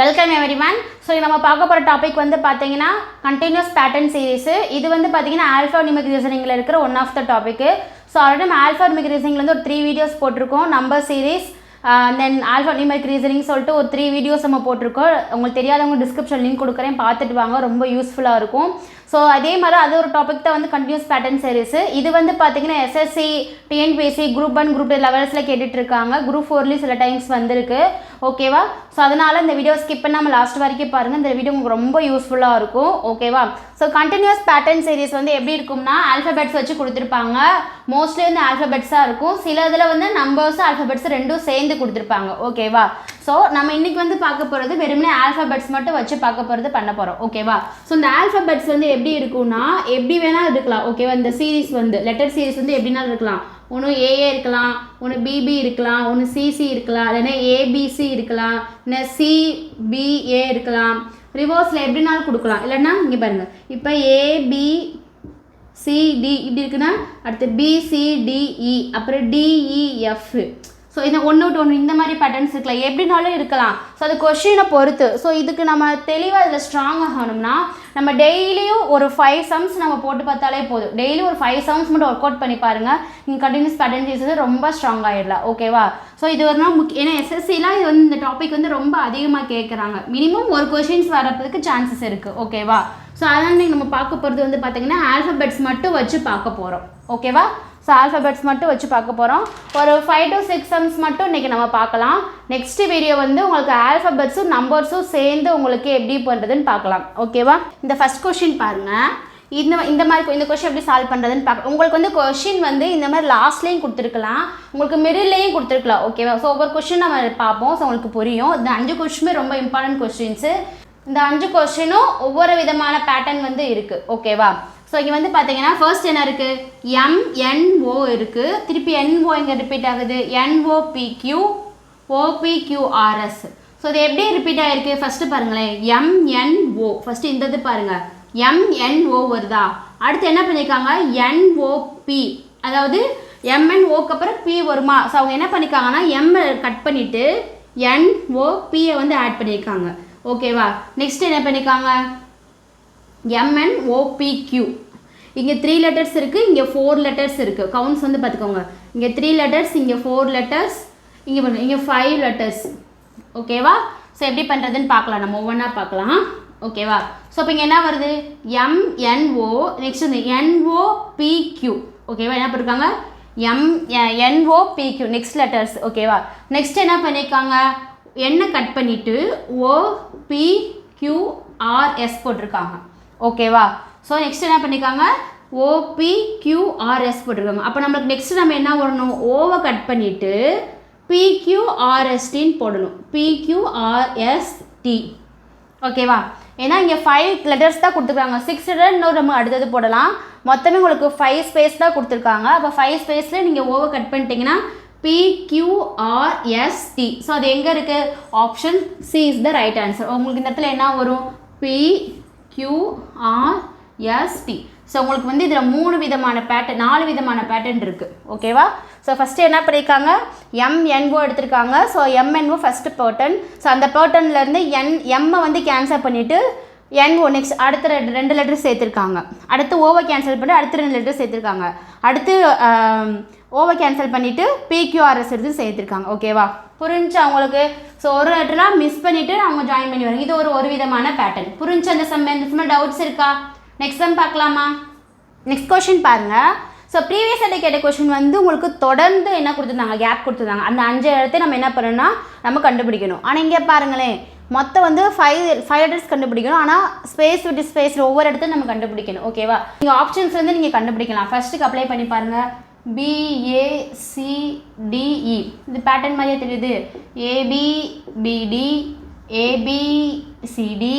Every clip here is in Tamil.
வெல்கம் எவரிவன் ஸோ நம்ம பார்க்க போகிற டாபிக் வந்து பார்த்தீங்கன்னா கண்டினியூஸ் பேட்டர்ன் சீரிஸு இது வந்து பார்த்தீங்கன்னா ஆல்ஃபா நிமிக் ரீசனிங்கில் இருக்கிற one of the topic so already நம்ம ஆல்ஃபா நிமிக் வந்து ஒரு த்ரீ வீடியோஸ் போட்டிருக்கோம். Number series then alpha numeric reasoning சொல்லிட்டு ஒரு த்ரீ வீடியோஸ் நம்ம போட்டிருக்கோம். உங்களுக்கு தெரியாதவங்க டிஸ்கிரிப்ஷன் லிங்க் கொடுக்குறேன். பார்த்துட்டு வாங்க. ரொம்ப யூஸ்ஃபுல்லாக இருக்கும். ஸோ அதே மாதிரி அது ஒரு டாபிக் தான் வந்து கண்டினியூஸ் பேட்டர்ன் சீரீஸ் இது வந்து பார்த்தீங்கன்னா SSC TNPSC group one group லெவல்ஸில் கேட்டுட்ருக்காங்க குரூப் ஃபோர்லேயும் சில டைம்ஸ் வந்திருக்கு. ஓகேவா ஸோ அதனால் இந்த வீடியோ ஸ்கிப் பண்ணாமல் லாஸ்ட் வரைக்கும் பாருங்கள் இந்த வீடியோ உங்களுக்கு ரொம்ப யூஸ்ஃபுல்லாக இருக்கும். ஓகேவா ஸோ கண்டினியூஸ் பேட்டர்ன் சீரிஸ் வந்து எப்படி இருக்கும்னா ஆல்ஃபபெட்ஸ் வச்சு கொடுத்துருப்பாங்க. மோஸ்ட்லி வந்து ஆல்ஃபபெட்ஸாக இருக்கும். சில இதில் வந்து நம்பர்ஸும் ஆல்ஃபபெட்ஸ் ரெண்டும் சேர்ந்து கொடுத்துருப்பாங்க. ஓகேவா ஸோ நம்ம இன்னைக்கு வந்து பார்க்க போகிறது வெறுமனே ஆல்ஃபபெட்ஸ் மட்டும் வச்சு பார்க்க போகிறது பண்ண போகிறோம் ஓகேவா ஸோ இந்த ஆல்ஃபபெட்ஸ் வந்து எப்படி இருக்கும்னா எப்படி வேணால் இருக்கலாம். ஓகேவா இந்த சீரிஸ் வந்து லெட்டர் சீரிஸ் வந்து எப்படினாலும் இருக்கலாம். ஒன்று ஏஏ இருக்கலாம் ஒன்று பிபி இருக்கலாம் ஒன்று சிசி இருக்கலாம் இல்லைன்னா ஏபிசி இருக்கலாம் இல்லை சிபிஏ இருக்கலாம். ரிவர்ஸில் எப்படினாலும் கொடுக்கலாம். இல்லைன்னா இங்கே பாருங்கள் இப்போ ஏபி சிடி இப்படி இருக்குன்னா அடுத்து B C D E e, அப்புறம் டிஇஎஃப் ஸோ இந்த ஒன்று விட்டு ஒன்று இந்த மாதிரி பேட்டர்ன்ஸ் இருக்கலாம் எப்படினாலும் இருக்கலாம். ஸோ அது கொஷினை பொறுத்து. ஸோ இதுக்கு நம்ம தெளிவாக இதில் ஸ்ட்ராங் ஆகணும்னா நம்ம டெய்லியும் ஒரு ஃபைவ் சம்ஸ் நம்ம போட்டு பார்த்தாலே போதும். டெய்லி ஒரு ஃபைவ் சம்ஸ் மட்டும் ஒர்க் அவுட் பண்ணி பாருங்கள் நீங்கள் கண்டினியூஸ் பேட்டர்ன் வந்து ரொம்ப ஸ்ட்ராங் ஆகிடலாம் ஓகேவா ஸோ இது வரணும் நாள் முக்கிய ஏன்னா எஸ்எஸ்சிலாம் இது வந்து இந்த டாபிக் வந்து ரொம்ப அதிகமாக கேட்குறாங்க மினிமம் ஒரு கொஷின்ஸ் வரதுக்கு சான்சஸ் இருக்குது ஓகேவா ஸோ அதனால் நீங்கள் நம்ம பார்க்க போகிறது வந்து பார்த்தீங்கன்னா ஆல்ஃபபெட்ஸ் மட்டும் வச்சு பார்க்க போகிறோம் ஓகேவா ஸோ ஆல்ஃபபெட்ஸ் மட்டும் வச்சு பார்க்க போகிறோம் ஒரு ஃபைவ் டு சிக்ஸ் சம்ஸ் மட்டும் இன்றைக்கி நம்ம பார்க்கலாம். நெக்ஸ்ட் வீடியோ வந்து உங்களுக்கு ஆல்ஃபபெட்ஸும் நம்பர்ஸும் சேர்ந்து உங்களுக்கு எப்படி பண்ணுறதுன்னு பார்க்கலாம். ஓகேவா இந்த ஃபஸ்ட் கொஷின் பாருங்கள் இந்த இந்த மாதிரி இந்த கொஷின் எப்படி சால்வ் பண்ணுறதுன்னு பார்க்க உங்களுக்கு வந்து கொஷின் வந்து இந்த மாதிரி லாஸ்ட்லேயும் கொடுத்துருக்கலாம். உங்களுக்கு மிடில்லையும் கொடுத்துருக்கலாம். ஓகேவா ஸோ ஒவ்வொரு கொஷின் நம்ம பார்ப்போம். ஸோ உங்களுக்கு புரியும். இந்த அஞ்சு கொஷினுமே ரொம்ப இம்பார்ட்டன்ட் கொஷின்ஸு இந்த அஞ்சு கொஷினும் ஒவ்வொரு விதமான பேட்டர்ன் வந்து இருக்குது ஓகேவா ஸோ இங்கே வந்து பார்த்தீங்கன்னா ஃபர்ஸ்ட் என்ன இருக்குது எம்என்ஓ இருக்குது திருப்பி என்ஓ இங்கே ரிப்பீட் ஆகுது? என்ஓபிக்யூ ஓபிக்யூஆர்எஸ் ஸோ இது எப்படி ரிப்பீட் ஆகிருக்கு ஃபஸ்ட்டு பாருங்களேன். எம்என்ஓ ஃபஸ்ட்டு இந்த இது பாருங்கள் எம்என்ஓ வருதா? அடுத்து என்ன பண்ணியிருக்காங்க என்ஓபி அதாவது எம்என்ஓக்கு அப்புறம் பி வருமா? ஸோ அவங்க என்ன பண்ணியிருக்காங்கன்னா எம் கட் பண்ணிவிட்டு என்ஓபியை வந்து ஆட் பண்ணியிருக்காங்க ஓகேவா நெக்ஸ்ட் என்ன பண்ணியிருக்காங்க எம்என்ஓபிக்யூ இங்கே த்ரீ லெட்டர்ஸ் இருக்குது இங்கே ஃபோர் லெட்டர்ஸ் இருக்குது கவுண்ட்ஸ் வந்து பார்த்துக்கோங்க இங்கே த்ரீ லெட்டர்ஸ் இங்கே ஃபோர் லெட்டர்ஸ் இங்கே பாருங்க இங்கே ஃபைவ் லெட்டர்ஸ் ஓகேவா ஸோ எப்படி பண்ணுறதுன்னு பார்க்கலாம் நம்ம ஒவ்வொன்றா பார்க்கலாம் ஓகேவா ஸோ இப்போ இங்கே என்ன வருது? எம்என்ஓ நெக்ஸ்ட் வந்து என்ஓபிக்யூ ஓகேவா என்ன பண்ணிருக்காங்க எம் என்ஓபிக்யூ நெக்ஸ்ட் லெட்டர்ஸ் ஓகேவா நெக்ஸ்ட் என்ன பண்ணியிருக்காங்க என்ன கட் பண்ணிவிட்டு ஓ பி போட்டிருக்காங்க. ஓகேவா ஸோ நெக்ஸ்ட் என்ன பண்ணியிருக்காங்க ஓபிக்யூஆர்எஸ் போட்டிருக்காங்க. அப்போ நம்மளுக்கு நெக்ஸ்ட் நம்ம என்ன பண்ணணும் ஓவை கட் பண்ணிவிட்டு பிக்யூஆர்எஸ்டின்னு போடணும். பிக்யூஆர்எஸ்டி ஓகேவா ஏன்னா இங்கே ஃபைவ் லெட்டர்ஸ் தான் கொடுத்துருக்காங்க. சிக்ஸ் லெட்டர் இன்னும் நம்ம அடுத்தது போடலாம். மொத்தமே உங்களுக்கு ஃபைவ் ஸ்பேஸ் தான் கொடுத்துருக்காங்க. அப்போ ஃபைவ் ஸ்பேஸில் நீங்கள் ஓவர் கட் பண்ணிட்டீங்கன்னா பிக்யூஆர்எஸ்டி ஸோ அது எங்கே இருக்குது option C is the right answer உங்களுக்கு இந்த இடத்துல என்ன வரும்? பிக்யூஆர் எஸ்டி ஸோ உங்களுக்கு வந்து இதில் மூணு விதமான பேட்டர்ன் நாலு விதமான பேட்டர்ன் இருக்குது ஓகேவா ஸோ ஃபஸ்ட்டு என்ன பண்ணியிருக்காங்க எம்என்ஓ எடுத்திருக்காங்க. So MNO first pattern so அந்த பேட்டர்ன்லேருந்து என் எம்மை வந்து கேன்சல் பண்ணிவிட்டு என்ஓ நெக்ஸ்ட் அடுத்த ரெண்டு ரெண்டு லெட்டர் சேர்த்துருக்காங்க. அடுத்து ஓவை கேன்சல் பண்ணி அடுத்த ரெண்டு லெட்டர் சேர்த்துருக்காங்க. அடுத்து ஓவை கேன்சல் பண்ணிவிட்டு பிக்யூஆர்எஸ் எடுத்து சேர்த்துருக்காங்க. ஓகேவா புரிஞ்சு அவங்களுக்கு ஸோ ஒரு லெட்டராக மிஸ் பண்ணிவிட்டு அவங்க ஜாயின் பண்ணி வராங்க இது ஒரு ஒரு விதமான பேட்டர்ன் புரிஞ்சு அந்த சம் டவுட்ஸ் இருக்கா? நெக்ஸ்ட் சம் பார்க்கலாமா? நெக்ஸ்ட் கொஷின் பாருங்கள் ஸோ ப்ரீவியஸ் அட்டை கேட்ட கொஷின் வந்து உங்களுக்கு தொடர்ந்து என்ன கொடுத்துருந்தாங்க? கேப் கொடுத்துருந்தாங்க. அந்த அஞ்சு இடத்த நம்ம என்ன பண்ணணும்னா நம்ம கண்டுபிடிக்கணும். ஆனால் இங்கே பாருங்களேன். மொத்தம் வந்து ஃபைவ் ஃபைவ் லெட்டர்ஸ் கண்டுபிடிக்கணும். ஆனால் ஸ்பேஸ் விட்டு ஸ்பேஸில் ஒவ்வொரு இடத்தையும் நம்ம கண்டுபிடிக்கணும். ஓகேவா நீங்கள் ஆப்ஷன்ஸ் வந்து நீங்கள் கண்டுபிடிக்கலாம். ஃபஸ்ட்டுக்கு அப்ளை பண்ணி பாருங்கள் பிஏசிடிஇ e. இது பேட்டர்ன் மாதிரியே தெரியுது. ஏபிபிடி ஏபிசிடி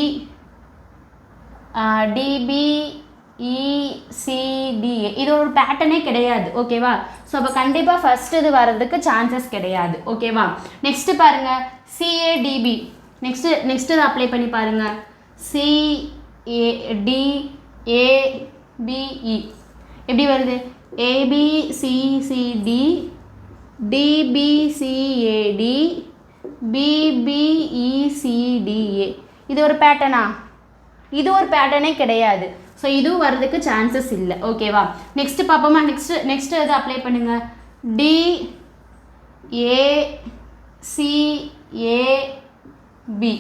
டிபிஇசிடிஏ e, இது ஒரு பேட்டர்னே கிடையாது. ஓகேவா ஸோ அப்போ கண்டிப்பாக ஃபஸ்ட் இது வர்றதுக்கு சான்சஸ் கிடையாது. ஓகேவா நெக்ஸ்ட்டு பாருங்கள் சிஏடிபி நெக்ஸ்ட்டு நெக்ஸ்ட்டு இதை அப்ளை பண்ணி பாருங்கள் சிஏடிஏபிஇ e. எப்படி வருது? ஏபிசிசிடி டிபிசிஏடி பிபிஇசிடிஏ இது ஒரு பேட்டர்னா இது ஒரு பேட்டர்னே கிடையாது. ஸோ இதுவும் வர்றதுக்கு சான்சஸ் இல்லை. ஓகேவா நெக்ஸ்ட்டு பார்ப்போமா? நெக்ஸ்ட் நெக்ஸ்ட் எது அப்ளை பண்ணுங்க? D A C A B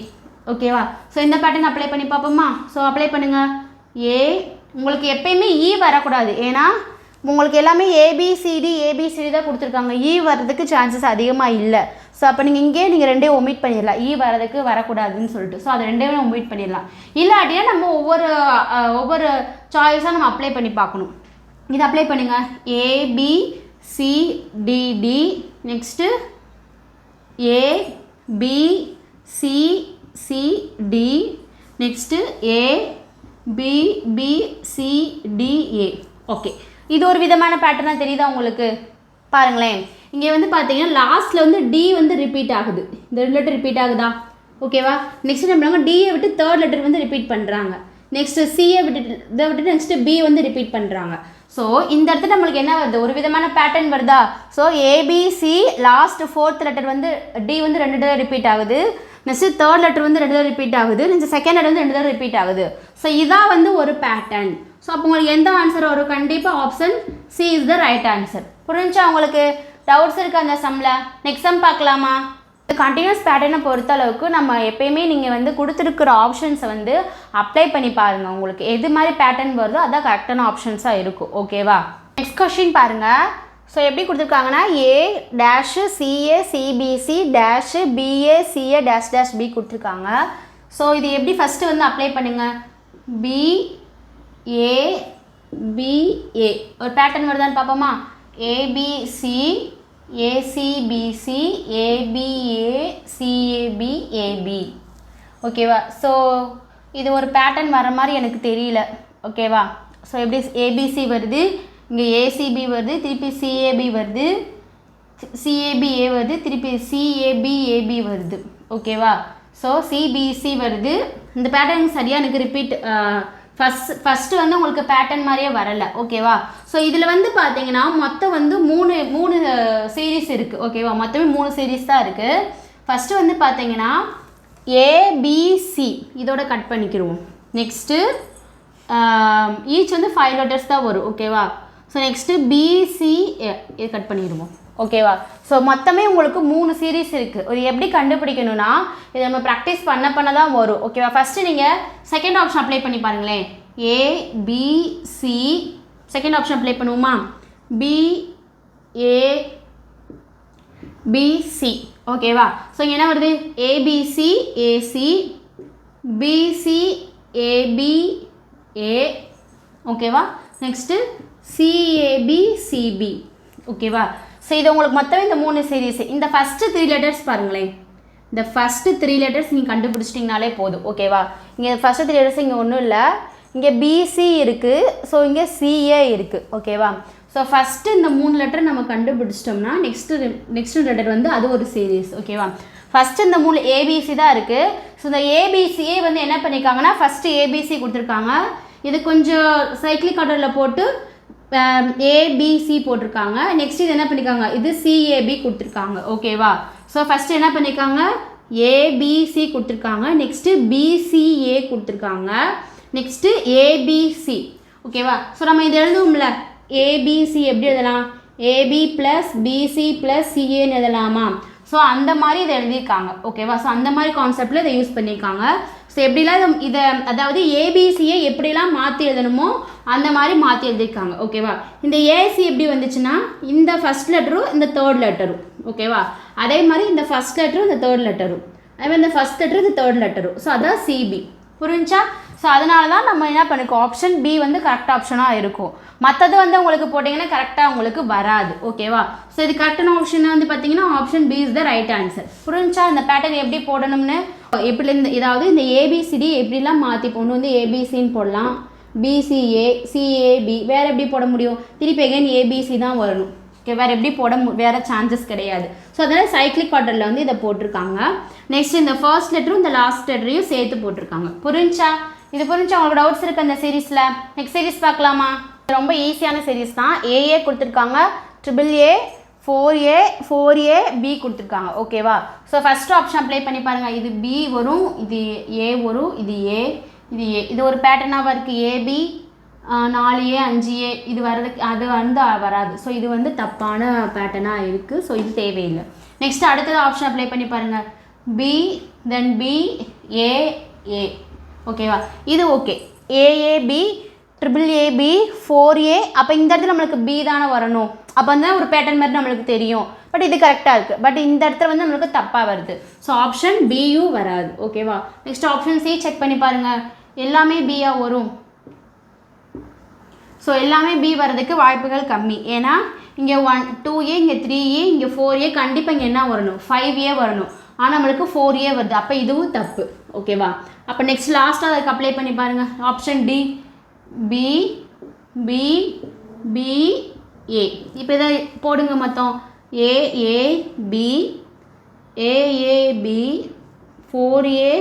ஓகேவா ஸோ இந்த பேட்டர்ன் அப்ளை பண்ணி பார்ப்போமா? ஸோ அப்ளை பண்ணுங்க. ஏ உங்களுக்கு எப்பயுமே இ வரக்கூடாது. ஏன்னா உங்களுக்கு எல்லாமே ஏபிசிடி ஏபிசிடி தான் கொடுத்துருக்காங்க. இ e வர்றதுக்கு சான்சஸ் அதிகமாக இல்லை. ஸோ அப்போ நீங்கள் இங்கேயே நீங்கள் ரெண்டே ஒமிட் பண்ணிடலாம். E ஈ வரதுக்கு வரக்கூடாதுன்னு சொல்லிட்டு. ஸோ அதை ரெண்டே ஒமிட் பண்ணிடலாம். இல்லாட்டினா நம்ம ஒவ்வொரு ஒவ்வொரு சாய்ஸாக நம்ம அப்ளை பண்ணி பார்க்கணும். இது அப்ளை பண்ணுங்கள் AB CDD next A B C C D next A B B C D A okay இது ஒரு விதமான பேட்டர்னாக தெரியுதா உங்களுக்கு? பாருங்களேன். இங்கே வந்து பார்த்தீங்கன்னா லாஸ்ட்டில் வந்து டி வந்து ரிப்பீட் ஆகுது. இந்த ரெண்டு லெட்டர் ரிப்பீட் ஆகுதா? ஓகேவா நெக்ஸ்ட் என்ன பண்ணுவாங்க? டியை விட்டு தேர்ட் லெட்டர் வந்து ரிப்பீட் பண்ணுறாங்க நெக்ஸ்ட்டு சியை விட்டுட்டு இதை விட்டுட்டு நெக்ஸ்ட்டு பி வந்து ரிப்பீட் பண்ணுறாங்க ஸோ இந்த இடத்துல நம்மளுக்கு என்ன வருது? ஒரு விதமான பேட்டர்ன் வருதா? So ABC last fourth letter வந்து டி வந்து ரெண்டு தடவை ரிப்பீட் ஆகுது. நெக்ஸ்ட் தேர்ட் லெட்டர் வந்து ரெண்டு தடவை ரிப்பீட் ஆகுது. நெக்ஸ்ட் செகண்ட் லெட்டர் வந்து ரெண்டு தடவை ரிப்பீட் ஆகுது. ஸோ இதான் வந்து ஒரு பேட்டர்ன் ஸோ அப்போ உங்களுக்கு எந்த ஆன்சர் வரும்? கண்டிப்பாக option C is the right answer புரிஞ்சா உங்களுக்கு டவுட்ஸ் இருக்குது அந்த சம்மில் நெக்ஸ்ட் சம் பார்க்கலாமா? கண்டினியூஸ் பேட்டர்னை பொறுத்த அளவுக்கு நம்ம எப்பயுமே நீங்கள் வந்து கொடுத்துருக்குற ஆப்ஷன்ஸை வந்து அப்ளை பண்ணி பாருங்கள் உங்களுக்கு எது மாதிரி பேட்டர்ன் வருதோ அதான் கரெக்டான ஆப்ஷன்ஸாக இருக்கும். ஓகேவா நெக்ஸ்ட் கொஷின் பாருங்கள் ஸோ எப்படி கொடுத்துருக்காங்கன்னா A dash CA CBC dash BA CA dash dash B கொடுத்துருக்காங்க. ஸோ இது எப்படி ஃபஸ்ட்டு வந்து அப்ளை பண்ணுங்கள் பி ஏ பிஏ ஒரு பேட்டர்ன் வருதான்னு பார்ப்போமா? ABC ACBC ABA CAB AB ஓகேவா ஸோ இது ஒரு பேட்டர்ன் வர மாதிரி எனக்கு தெரியல. ஓகேவா ஸோ எப்படி ஏபிசி வருது? இங்கே ஏசிபி வருது திருப்பி சிஏபி வருது. சிஏபிஏ வருது திருப்பி சிஏபிஏபி வருது. ஓகேவா ஸோ சிபிசி வருது. இந்த பேட்டர்ன் சரியாக எனக்கு ரிப்பீட் ஃபஸ்ட் ஃபஸ்ட்டு வந்து உங்களுக்கு பேட்டர்ன் மாதிரியே வரலை ஓகேவா ஸோ இதில் வந்து பார்த்தீங்கன்னா மொத்தம் வந்து மூணு மூணு சீரீஸ் இருக்குது ஓகேவா மொத்தமே மூணு சீரீஸ் தான் இருக்குது ஃபஸ்ட்டு வந்து பார்த்தீங்கன்னா ஏபிசி இதோட கட் பண்ணிக்கிடுவோம் நெக்ஸ்ட்டு ஈச் வந்து ஃபைவ் லெட்டர்ஸ் தான் வரும் ஓகேவா ஸோ நெக்ஸ்ட்டு பிசி இது கட் பண்ணிடுவோம். ஓகேவா? ஸோ மொத்தமே உங்களுக்கு மூணு சீரீஸ் இருக்குது இது எப்படி கண்டுபிடிக்கணும்னா இதை நம்ம ப்ராக்டிஸ் பண்ண பண்ண தான் வரும். ஓகேவா? ஃபஸ்ட்டு நீங்கள் செகண்ட் ஆப்ஷன் அப்ளை பண்ணி பாருங்களேன். A B C second option apply பண்ணுவோமா? பி ஏ பிசி ஓகேவா? ஸோ இங்கே என்ன வருது? ABC AC BC AB A ஓகேவா? நெக்ஸ்ட்டு சிஏபி சிபி ஓகேவா? ஸோ இது உங்களுக்கு மொத்தமே இந்த மூணு சீரீஸ் இந்த ஃபஸ்ட்டு த்ரீ லெட்டர்ஸ் பாருங்களேன். இந்த ஃபஸ்ட்டு த்ரீ லெட்டர்ஸ் நீங்கள் கண்டுபிடிச்சிட்டிங்கனாலே போதும். ஓகேவா இங்கே ஃபஸ்ட்டு த்ரீ லெட்டர்ஸ் இங்கே ஒன்றும் இல்லை. இங்கே பிசி இருக்குது ஸோ இங்கே சிஏ இருக்குது ஓகேவா ஸோ ஃபஸ்ட்டு இந்த மூணு லெட்டர் நம்ம கண்டுபிடிச்சிட்டோம்னா நெக்ஸ்ட்டு நெக்ஸ்ட் லெட்டர் வந்து அது ஒரு சீரீஸ் ஓகேவா ஃபஸ்ட்டு இந்த மூணு ஏபிசி தான் இருக்குது ஸோ இந்த ஏபிசியே வந்து என்ன பண்ணியிருக்காங்கன்னா ஃபஸ்ட்டு ஏபிசி கொடுத்துருக்காங்க. இது கொஞ்சம் சைக்கிளிக் ஆர்டரில் போட்டு Um, ஏபிசி போட்டிருக்காங்க. நெக்ஸ்ட் இது என்ன பண்ணியிருக்காங்க இது சிஏபி கொடுத்துருக்காங்க. ஓகேவா ஸோ ஃபஸ்ட்டு என்ன பண்ணியிருக்காங்க ஏபிசி கொடுத்துருக்காங்க. நெக்ஸ்ட்டு பிசிஏ கொடுத்துருக்காங்க. நெக்ஸ்ட்டு ஏபிசி ஓகேவா ஸோ நம்ம இது எழுதுவோம்ல. ஏபிசி எப்படி எழுதலாம்? ஏபி ப்ளஸ் பிசி ப்ளஸ் சிஏன்னு எழுதலாமா? ஸோ அந்த மாதிரி இதை எழுதியிருக்காங்க. ஓகேவா ஸோ அந்த மாதிரி கான்செப்டில் இதை யூஸ் பண்ணியிருக்காங்க. ஸோ எப்படிலாம் இதை அதாவது ஏபிசியை எப்படிலாம் மாற்றி எழுதணுமோ அந்த மாதிரி மாற்றி எழுதியிருக்காங்க. ஓகேவா இந்த ஏசி எப்படி வந்துச்சுன்னா இந்த ஃபஸ்ட் லெட்டரும் இந்த தேர்ட் லெட்டரும் ஓகேவா அதே மாதிரி இந்த ஃபஸ்ட் லெட்டரும் இந்த தேர்ட் லெட்டரும் அதே மாதிரி இந்த ஃபஸ்ட் லெட்டரும் இந்த தேர்ட் லெட்டரும் ஸோ அதான் சிபி புரிஞ்சா? ஸோ அதனால தான் நம்ம என்ன பண்ணிக்கோம் ஆப்ஷன் பி வந்து கரெக்ட் ஆப்ஷனாக இருக்கும். மற்றது வந்து உங்களுக்கு போட்டிங்கன்னா கரெக்டாக உங்களுக்கு வராது. ஓகேவா ஸோ இது கரெக்டான ஆப்ஷன் வந்து பார்த்தீங்கன்னா option B is the right answer புரிஞ்சா? இந்த பேட்டர்ன் எப்படி போடணும்னு? எப்படி இந்த இதாவது இந்த ஏபிசிடி எப்படிலாம் மாற்றி போடணும்? வந்து ஏபிசின்னு போடலாம். பிசிஏ சிஏபி வேறு எப்படி போட முடியும்? திருப்பி எகைன் ஏபிசி தான் வரணும். ஓகே வேறு எப்படி போட வேறு சான்சஸ் கிடையாது. ஸோ அதனால் சைக்ளிக் ஆர்டரில் வந்து இதை போட்டிருக்காங்க. நெக்ஸ்ட் இந்த ஃபர்ஸ்ட் லெட்டரும் இந்த லாஸ்ட் லெட்டரையும் சேர்த்து போட்டிருக்காங்க. புரிஞ்சா? இது புரிஞ்சா உங்களுக்கு டவுட்ஸ் இருக்குது அந்த சீரீஸில் நெக்ஸ்ட் சீரீஸ் பார்க்கலாமா? இது ரொம்ப ஈஸியான சீரீஸ் தான். ஏஏ கொடுத்துருக்காங்க. Triple A four A four A B கொடுத்துருக்காங்க. ஓகேவா ஸோ ஃபஸ்ட் ஆப்ஷன் அப்ளை பண்ணி பாருங்கள் இது பி வரும் இது ஏ வரும் இது ஏ இது ஏ இது ஒரு பேட்டர்னாக இருக்குது ஏபி நாலு ஏ அஞ்சு ஏ இது வர்றதுக்கு அது வந்து வராது. ஸோ இது வந்து தப்பான பேட்டர்னாக இருக்குது ஸோ இது தேவையில்லை. நெக்ஸ்ட் அடுத்தது ஆப்ஷன் அப்ளை பண்ணி பாருங்கள் B then B A A ஓகேவா இது okay AAB triple AB four A அப்போ இந்த இடத்துல நம்மளுக்கு பி தானே வரணும். அப்போ வந்து ஒரு பேட்டர்ன் மாதிரி நம்மளுக்கு தெரியும். பட் இது கரெக்டாக இருக்குது பட் இந்த இடத்துல வந்து நம்மளுக்கு தப்பாக வருது. ஸோ ஆப்ஷன் பியும் வராது. ஓகேவா நெக்ஸ்ட் ஆப்ஷன் சி செக் பண்ணி பாருங்கள் எல்லாமே பியாக வரும். ஸோ எல்லாமே பி வர்றதுக்கு வாய்ப்புகள் கம்மி. ஏன்னா இங்கே ஒன் டூ ஏ இங்கே த்ரீ ஏ இங்கே ஃபோர் ஏ கண்டிப்பாக இங்கே என்ன வரணும்? ஃபைவ் ஏ வரணும். ஆனால் நம்மளுக்கு ஃபோர் ஏ வருது. அப்போ இதுவும் தப்பு. ஓகேவா அப்போ நெக்ஸ்ட் லாஸ்ட்டாக அதுக்கு அப்ளை பண்ணி பாருங்கள் option D B B B A இப்போ இதை போடுங்க மொத்தம். A A B A A B four A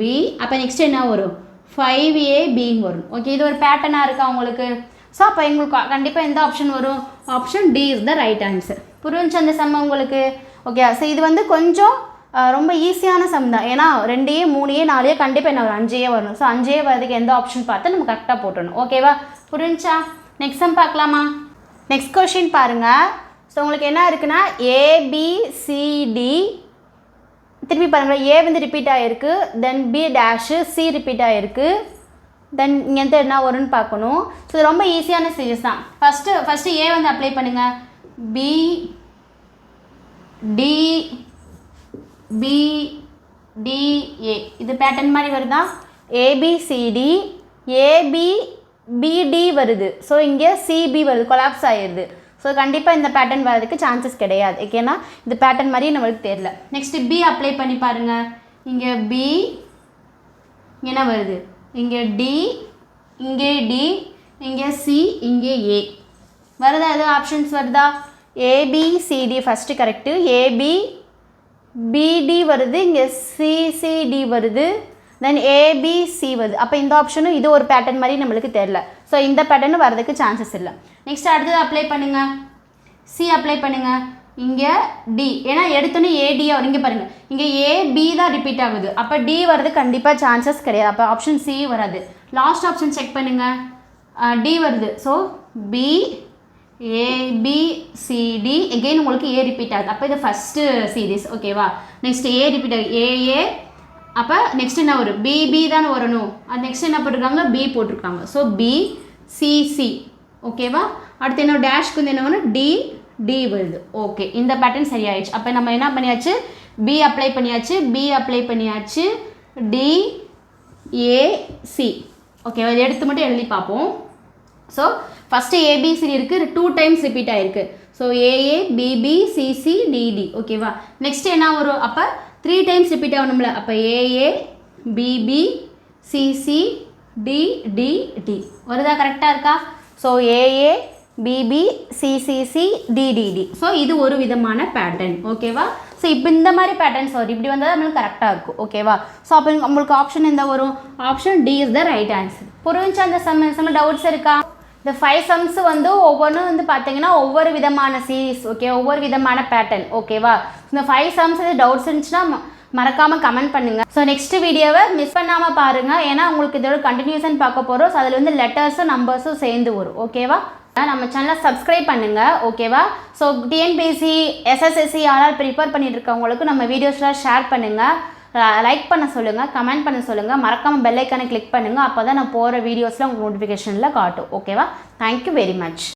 B அப்போ நெக்ஸ்ட் என்ன வரும்? ஃபைவ் ஏ பின்னு வரும். ஓகே இது ஒரு பேட்டர்னாக இருக்கா உங்களுக்கு? ஸோ அப்போ எங்களுக்கு கண்டிப்பாக எந்த ஆப்ஷன் வரும்? Option D is the right answer புரிஞ்சு அந்த சம் உங்களுக்கு? ஓகே ஸோ இது வந்து கொஞ்சம் ரொம்ப ஈஸியான சம் தான். ஏன்னா ரெண்டையே மூணையே நாலையே கண்டிப்பாக என்ன வரும்? அஞ்சையே வரணும் ஸோ அஞ்சே வரதுக்கு எந்த ஆப்ஷன் பார்த்து நம்ம கரெக்டாக போட்டுடணும். ஓகேவா புரிஞ்சா நெக்ஸ்ட் சம் பார்க்கலாமா? நெக்ஸ்ட் கொஷின் பாருங்கள் ஸோ உங்களுக்கு என்ன இருக்குன்னா ஏபிசிடி திருப்பி பாருங்கள் ஏ வந்து ரிப்பீட் ஆகிருக்கு then B dash C repeat ஆகிருக்கு தென் இங்கேருந்து என்ன வரும்னு பார்க்கணும். ஸோ இது ரொம்ப ஈஸியான சீரியஸ் தான். ஃபஸ்ட்டு ஃபஸ்ட்டு ஏ வந்து அப்ளை பண்ணுங்கள் B D B D A இது பேட்டர்ன் மாதிரி வருதா? ஏபிசிடி ஏபி பிடி வருது. ஸோ இங்கே சிபி வருது. கொலாப்ஸ் ஆயிடுது ஸோ கண்டிப்பாக இந்த பேட்டர்ன் வரதுக்கு சான்சஸ் கிடையாது. ஓகேனா இந்த பேட்டர்ன் மாதிரி நம்மளுக்கு தெரியல. நெக்ஸ்ட்டு பி அப்ளை பண்ணி பாருங்கள் இங்கே பி என்ன வருது? இங்கே டி இங்கே டி இங்கே சி இங்கே ஏ வருதா? எதுவும் ஆப்ஷன்ஸ் வருதா? ஏபிசிடி ஃபஸ்ட்டு கரெக்டு ஏபி பிடி வருது. இங்கே சிசிடி வருது. தென் ஏபிசி வருது. அப்போ இந்த ஆப்ஷனும் இது ஒரு பேட்டர்ன் மாதிரி நம்மளுக்கு தெரில ஸோ இந்த பேட்டர்னு வரதுக்கு சான்சஸ் இல்லை. நெக்ஸ்ட் அடுத்தது அப்ளை பண்ணுங்கள் சி அப்ளை பண்ணுங்கள் இங்கே டி ஏன்னா எடுத்தோன்னே ஏடியா வரும். இங்கே பாருங்கள் இங்கே ஏபி தான் ரிப்பீட் ஆகுது. அப்போ டி வர்றது கண்டிப்பாக சான்சஸ் கிடையாது. அப்போ ஆப்ஷன் சி வராது. லாஸ்ட் ஆப்ஷன் செக் பண்ணுங்கள் டி வருது. ஸோ பி ஏபிசிடி எகெயின் உங்களுக்கு ஏ ரிப்பீட் ஆகுது. அப்போ இது ஃபஸ்ட்டு சீரீஸ் ஓகேவா நெக்ஸ்ட் ஏ ரிப்பீட் ஆகுது. ஏஏ அப்போ நெக்ஸ்ட் என்ன வரும்? பிபி தானே வரணும். அது நெக்ஸ்ட் என்ன போட்டிருக்காங்க? பி போட்டிருக்காங்க. ஸோ பி சிசி ஓகேவா அடுத்து என்ன டேஷ்க்கு வந்து என்ன வரும்? டி டி வருது. ஓகே இந்த பேட்டர்ன் சரியாயிடுச்சு. அப்போ நம்ம என்ன பண்ணியாச்சு? பி அப்ளை பண்ணியாச்சு. பி அப்ளை பண்ணியாச்சு. டி ஏசி ஓகேவா இதை எடுத்து மட்டும் எழுதி பார்ப்போம். ஸோ ஃபஸ்ட்டு ஏபிசிடி இருக்குது டூ டைம்ஸ் ரிப்பீட் ஆகிருக்கு so A A B B C C D D ஓகேவா நெக்ஸ்ட் என்ன வரும்? அப்போ த்ரீ டைம்ஸ் ரிப்பீட் ஆகணும்ல அப்போ ஏஏ பிபி சிசி டிடிடி வருதா கரெக்டாக இருக்கா? So A A B B C C C D D D so இது ஒரு விதமான பேட்டர்ன் ஓகேவா ஸோ இப்போ இந்த மாதிரி பேட்டர்ன்ஸ் வரும் இப்படி வந்தால் நம்மளுக்கு கரெக்டாக இருக்கும். ஓகேவா ஸோ அப்போ உங்களுக்கு ஆப்ஷன் எந்த வரும்? Option D is the right answer புரிஞ்சு அந்த சம்ம டவுட்ஸ் இருக்கா? இந்த ஃபைவ் சம்ஸ் வந்து ஒவ்வொன்றும் வந்து பார்த்தீங்கன்னா ஒவ்வொரு விதமான சீரீஸ் ஓகே ஒவ்வொரு விதமான பேட்டர்ன் ஓகேவா இந்த ஃபைவ் சம்ஸ் இது டவுட்ஸ் இருந்துச்சுன்னா மறக்காமல் கமெண்ட் பண்ணுங்கள் ஸோ நெக்ஸ்ட் வீடியோவை மிஸ் பண்ணாமல் பாருங்கள் ஏன்னா உங்களுக்கு இதோட கண்டினியூஷன் பார்க்க போகிறோம் ஸோ அதில் வந்து லெட்டர்ஸும் நம்பர்ஸும் சேர்ந்து வரும் ஓகேவா நம்ம சேனலை சப்ஸ்கிரைப் பண்ணுங்கள் ஓகேவா ஸோ டிஎன்பிஎஸ்சி எஸ்எஸ்எஸ்சி யாராவது ப்ரிப்பேர் பண்ணிட்டு இருக்கவங்களுக்கு நம்ம வீடியோஸ்லாம் ஷேர் பண்ணுங்கள் லைக் பண்ண சொல்லுங்கள் கமெண்ட் பண்ண சொல்லுங்கள் மறக்காமல் பெல் கிளிக் பண்ணுங்கள் அப்போ தான் நான் போகிற வீடியோஸில் உங்களுக்கு நோட்டிஃபிகேஷனில் காட்டும். ஓகேவா தேங்க்யூ வெரி மச்